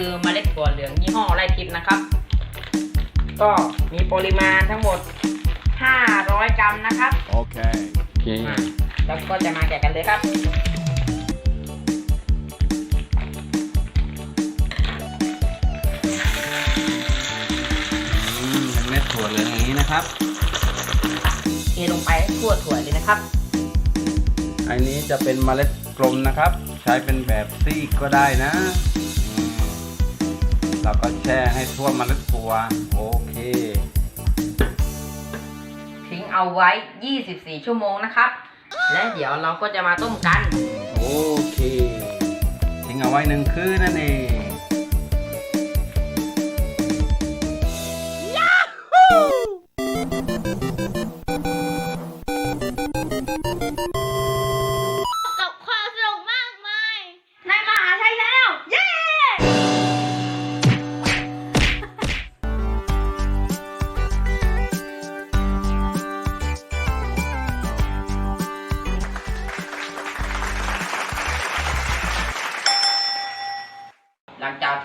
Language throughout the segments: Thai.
คือเมล็ดถั่วเหลืองยี่ห้อไร่ทิพย์นะครับ ก็มีปริมาณทั้งหมด 500 กรัมนะครับ Okay. โอเคอะแล้วก็จะมาแกะกันเลยครับ อืมเป็นเม็ดถั่วเหลืองอย่างนี้นะครับ เทลงไปให้ทั่วถั่วเลยนะครับ อันนี้จะเป็นเมล็ดกลมนะครับ ใช้เป็นแบบซีกก็ได้นะอืม เราก็แช่ให้ทั่วเมล็ดถั่วโอเค ทิ้งเอาไว้ 24 ชั่วโมงนะครับ และเดี๋ยวเราก็จะมาต้มกัน โอเค ทิ้งเอาไว้หนึ่งคืนนั่นเอง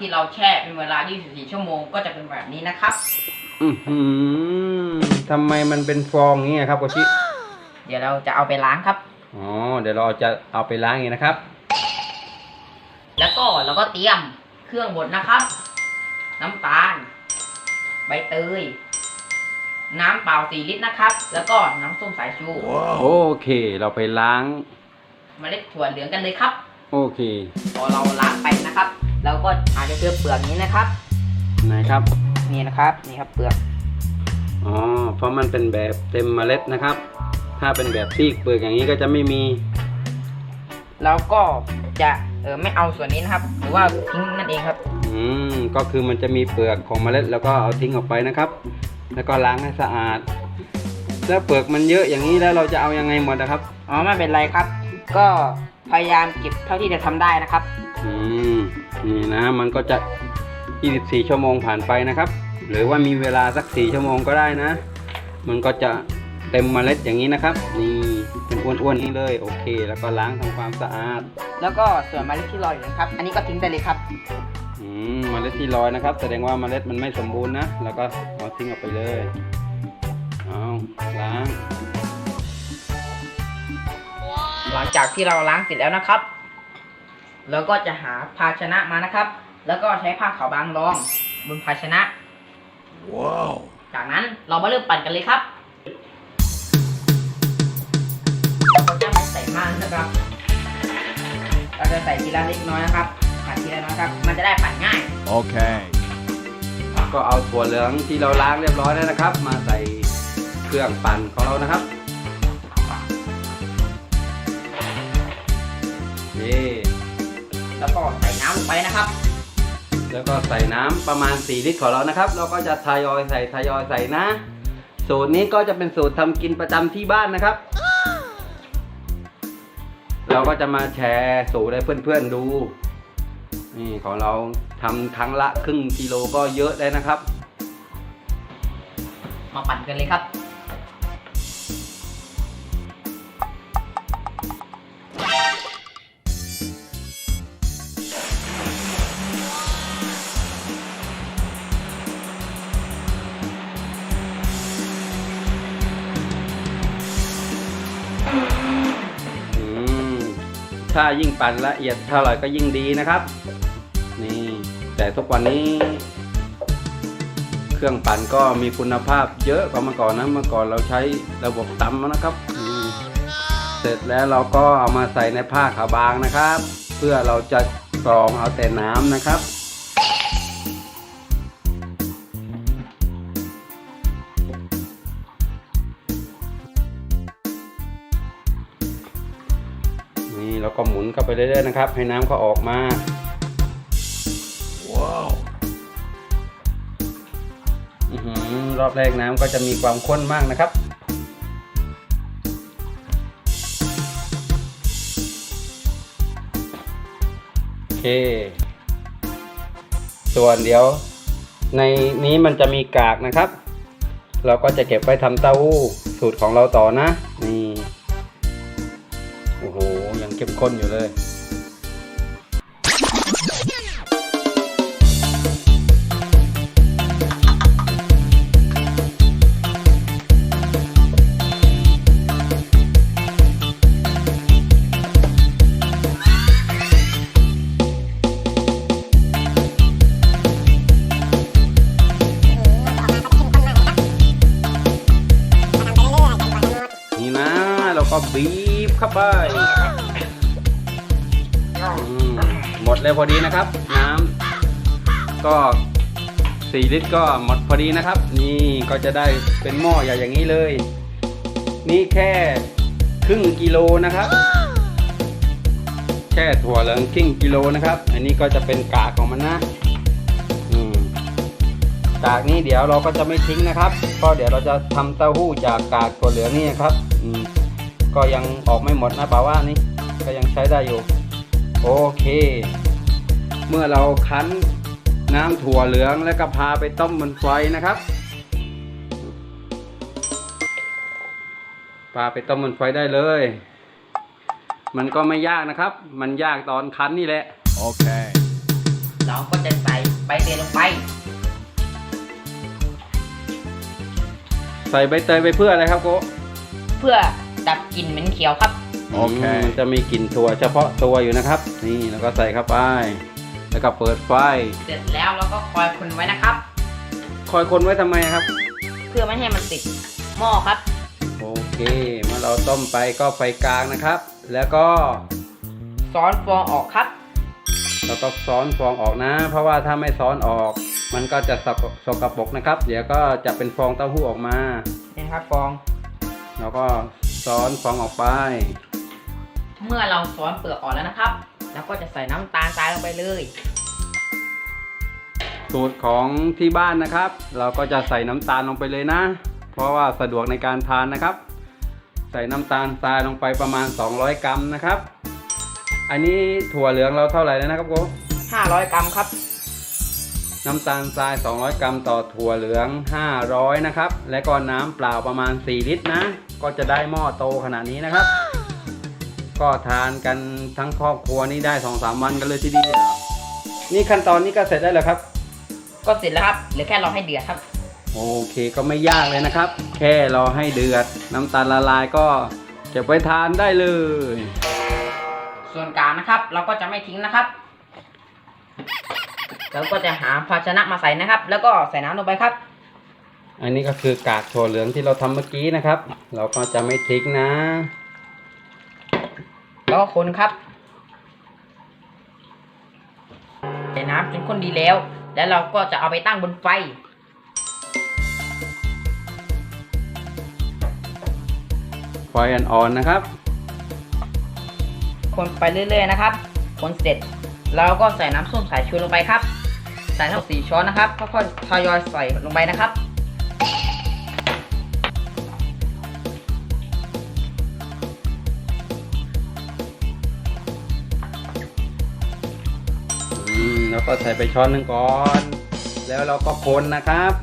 ที่เราแช่เป็นเวลา 24 ชั่วโมงก็จะเป็นแบบนี้นะครับ อือหือทำไมมันเป็นฟองอย่างนี้ครับโกชิเดี๋ยวเราจะเอาไปล้างครับ อ๋อ เดี๋ยวเราจะเอาไปล้างเองนะครับ แล้วก็เราก็เตรียมเครื่องบดนะครับ น้ำตาล ใบเตย น้ำเปล่า4ลิตรนะครับ แล้วก็น้ำส้มสายชู โอเค เราไปล้าง เมล็ดถั่วเหลืองกันเลยครับ โอเค พอเราล้างไปนะครับ เราก็อาจจะเจอเปลือกนี้นะครับไหนครับนี่นะครับนี่ครับเปลือกอ๋อเพราะมันเป็นแบบเต็มเมล็ดนะครับ ถ้าเป็นแบบซีกเปลือกอย่างนี้ก็จะไม่มีแล้วก็จะเออไม่เอาส่วนนี้นะครับ หรือว่าทิ้งนั่นเองครับ อืมก็คือมันจะมีเปลือกของเมล็ด แล้วก็เอาทิ้งออกไปนะครับ แล้วก็ล้างให้สะอาดแล้วเปลือกมันเยอะอย่างนี้แล้วเราจะเอายังไงหมดนะครับอ๋อไม่เป็นไรครับ ก็พยายามเก็บเท่าที่จะทำได้นะครับ อืม นี่นะมันก็จะ 24 ชั่วโมงผ่านไปนะครับ หรือว่ามีเวลาสัก 4 ชั่วโมงก็ได้นะ มันก็จะเต็มเมล็ดอย่างนี้นะครับ นี่เป็นอ้วนๆนี่เลยโอเค แล้วก็ล้างทำความสะอาด แล้วก็ส่วนเมล็ดที่ลอยอยู่นะครับ อันนี้ก็ทิ้งได้เลยครับอืมเมล็ดที่ลอยนะครับ แสดงว่าเมล็ดมันไม่สมบูรณ์นะ แล้วก็เอาทิ้งออกไปเลยเอาล้าง หลังจากที่เราล้างเสร็จแล้วนะครับ เราก็จะหาภาชนะมานะครับ แล้วก็ใช้ผ้าขาวบางรองบนภาชนะ Wow. จากนั้นเรามาเริ่มปั่นกันเลยครับเราก็จะไม่ใส่มากนะครับ เราจะใส่ทีละเล็กน้อยนะครับ ปั่นทีละน้อยครับ มันจะได้ปั่นง่าย Okay. ก็เอาถั่วเหลืองที่เราล้างเรียบร้อยแล้วนะครับ มาใส่เครื่องปั่นของเรานะครับนี่ แล้วก็ใส่น้ำลงไปนะครับ แล้วก็ใส่น้ำประมาณ 4 ลิตรของเรานะครับ เราก็จะทยอยใส่ทยอยใส่นะ สูตรนี้ก็จะเป็นสูตรทำกินประจำที่บ้านนะครับ เราก็จะมาแชร์สูตรให้เพื่อนๆดู นี่ของเราทำครั้งละครึ่งกิโลก็เยอะได้นะครับ มาปั่นกันเลยครับ ถ้ายิ่งปั่นละเอียดเท่าไหร่ก็ยิ่งดีนะครับ นี่แต่ทุกวันนี้ เครื่องปั่นก็มีคุณภาพเยอะกว่าเมื่อก่อนนะเมื่อก่อนเราใช้ระบบตำนะครับ เสร็จแล้วเราก็เอามาใส่ในผ้าขาวบางนะครับ เพื่อเราจะกรองเอาแต่น้ำนะครับ รื่อยๆนะครับ ให้น้ำเขาออกมา Wow. อื้อหือรอบแรกน้ำก็จะมีความข้นมากนะครับโอเค ส่วนเดี๋ยว ในนี้มันจะมีกากนะครับ เราก็จะเก็บไว้ทำเต้าหู้สูตรของเราต่อนะนี่โอ้โหยัง เข้มข้นอยู่เลย นี่นะเราก็บีบเข้าไป มดเลยพอดีนะครับ น้ำก็สี่ลิตรก็หมดพอดีนะครับ นี่ก็จะได้เป็นหม้อใหญ่อย่างนี้เลย นี่แค่ครึ่งกิโลนะครับ แค่ถั่วเหลืองครึ่งกิโลนะครับ อันนี้ก็จะเป็นกากของมันนะอืมจากนี้เดี๋ยวเราก็จะไม่ทิ้งนะครับเพราะเดี๋ยวเราจะทำเต้าหู้จากกากตัวเหลืองนี่นะครับ อืมก็ยังออกไม่หมดนะป่าว่านี่ก็ยังใช้ได้อยู่ โอเค เมื่อเราคั้นน้ำถั่วเหลืองแล้วก็พาไปต้มบนไฟนะครับ พาไปต้มบนไฟได้เลย มันก็ไม่ยากนะครับ มันยากตอนคั้นนี่แหละ Okay. เราก็จะใส่ใบเตยลงไป ใส่ใบเตยไปเพื่ออะไรครับโกะเพื่อดับกลิ่นเหม็นเขียวครับ อืมมันจะมีกลิ่นถั่วเฉพาะตัวอยู่นะครับ นี่แล้วก็ใส่เข้าไป แล้วก็เปิดไฟ เสร็จแล้วเราก็คอยคนไว้นะครับ คอยคนไว้ทำไมครับ เพื่อไม่ให้มันติดหม้อครับ โอเคเมื่อเราต้มไปก็ไฟกลางนะครับ แล้วก็ซ้อนฟองออกครับเราก็ซ้อนฟองออกนะ เพราะว่าถ้าไม่ซ้อนออก มันก็จะสกสกปรกนะครับ เดี๋ยวก็จะเป็นฟองเต้าหู้ออกมา นี่นะครับฟองเราก็ซ้อนฟองออกไป เมื่อเราซ้อนเปลือกออกแล้วนะครับแล้วก็จะใส่น้ำตาลทรายลงไปเลยสูตรของที่บ้านนะครับ เราก็จะใส่น้ำตาลลงไปเลยนะ เพราะว่าสะดวกในการทานนะครับ ใส่น้ำตาลทรายลงไปประมาณ 200 กรัมนะครับ อันนี้ถั่วเหลืองเราเท่าไหร่แล้วนะครับโก500 กรัมครับ น้ำตาลทราย 200 กรัมต่อถั่วเหลือง 500 นะครับ และก็น้ำเปล่าประมาณ 4 ลิตรนะ ก็จะได้หม้อโตขนาดนี้นะครับ ก็ทานกันทั้งครอบครัวนี้ได้2-3วันกันเลยทีเดียวนี่ขั้นตอนนี้ก็เสร็จได้แล้วครับ ก็เสร็จแล้วครับเหลือแค่รอให้เดือดครับ โอเคก็ไม่ยากเลยนะครับ แค่รอให้เดือด น้ำตาลละลายก็เก็บไว้ทานได้เลย ส่วนกลางนะครับ เราก็จะไม่ทิ้งนะครับเราก็จะหาภาชนะมาใส่นะครับ แล้วก็ใส่น้ำลงไปครับ อันนี้ก็คือกากถั่วเหลืองที่เราทำเมื่อกี้นะครับ เราก็จะไม่ทิ้งนะ แล้วก็คนครับใส่น้ำจนข้นดีแล้ว แล้วเราก็จะเอาไปตั้งบนไฟ ไฟอ่อนๆนะครับ คนไปเรื่อยๆนะครับ คนเสร็จเราก็ใส่น้ำส้มสายชูลงไปครับ ใส่ทั้งหมดสี่ช้อนนะครับค่อยๆทยอยใส่ลงไปนะครับ แล้วก็ใส่ไปช้อนหนึ่งก่อน แล้วเราก็คนนะครับ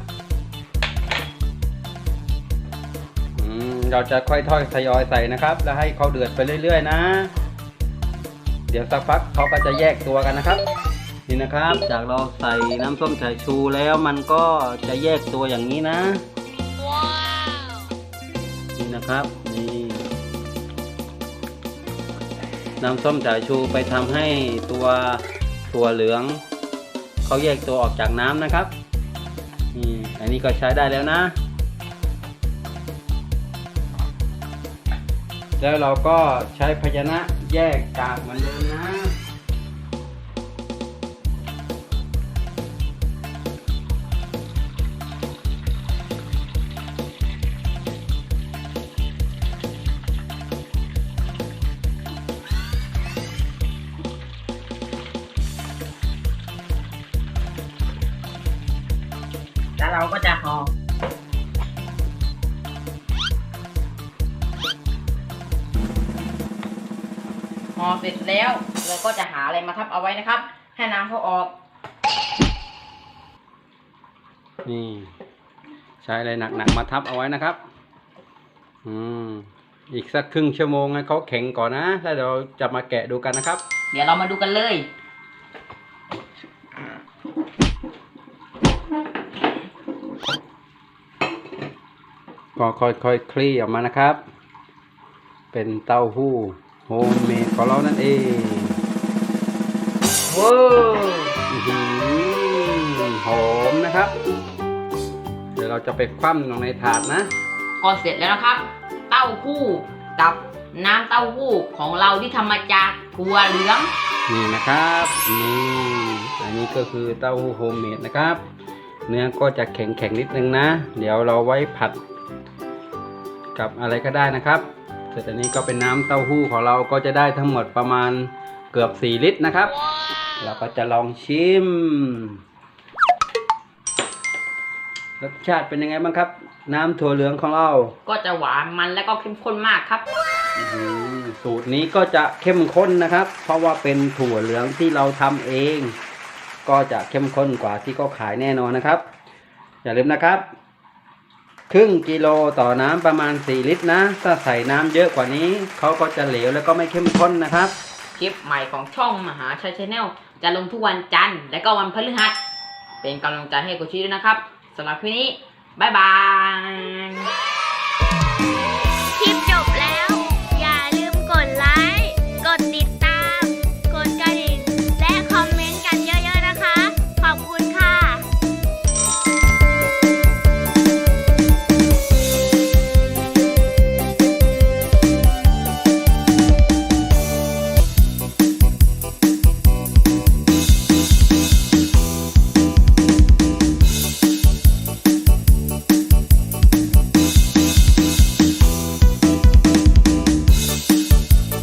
อืมเราจะค่อยๆทยอยใส่นะครับ แล้วให้เขาเดือดไปเรื่อย ๆ นะ เดี๋ยวสักพักเขาก็จะแยกตัวกันนะครับ นี่นะครับ จากเราใส่น้ำส้มสายชูแล้วมันก็จะแยกตัวอย่างนี้นะว้าวนี่นะครับนี่น้ำส้มสายชูไปทำให้ตัว ถั่วเหลืองเขาแยกตัวออกจากน้ำนะครับนี่อันนี้ก็ใช้ได้แล้วนะ แล้วเราก็ใช้ภาชนะแยกกากเหมือนเดิม ห่อเสร็จแล้วเราก็จะหาอะไรมาทับเอาไว้นะครับ ให้น้ำเขาออก นี่ ใช้อะไรหนักๆมาทับเอาไว้นะครับ อืมอีกสักครึ่งชั่วโมงให้เขาแข็งก่อนนะแล้วเดี๋ยวจะมาแกะดูกันนะครับ เดี๋ยวเรามาดูกันเลย ก็ค่อยๆคลี่ออกมานะครับ เป็นเต้าหู้ โฮมเมดของเรานั่นเองว้าวอื้อหือหอมนะครับ เดี๋ยวเราจะไปคว่ำลงในถาดนะก็เสร็จแล้วนะครับ เต้าหู้ดับน้ำเต้าหู้ของเราที่ทำมาจากถั่วเหลืองนี่นะครับนี่อันนี้ก็คือเต้าหู้โฮมเมดนะครับ เนื้อก็จะแข็งแข็งๆนิดนึงนะ เดี๋ยวเราไว้ผัด กับอะไรก็ได้นะครับ เสร็จอันนี้ก็เป็นน้ำเต้าหู้ของเราก็จะได้ทั้งหมดประมาณเกือบ 4 ลิตรนะครับ เราก็จะลองชิม รสชาติเป็นยังไงบ้างครับ น้ำถั่วเหลืองของเรา ก็จะหวานมันและก็เข้มข้นมากครับ สูตรนี้ก็จะเข้มข้นนะครับ เพราะว่าเป็นถั่วเหลืองที่เราทำเอง ก็จะเข้มข้นกว่าที่เขาขายแน่นอนนะครับ อย่าลืมนะครับ ครึ่งกิโลต่อน้ำประมาณ 4 ลิตรนะ ถ้าใส่น้ำเยอะกว่านี้เขาก็จะเหลวแล้วก็ไม่เข้มข้นนะครับ คลิปใหม่ของช่องมหาชัยชาแนลจะลงทุกวันจันทร์และก็วันพฤหัส เป็นกำลังใจให้กูชีด้วยนะครับสำหรับคลิปนี้ บ๊ายบาย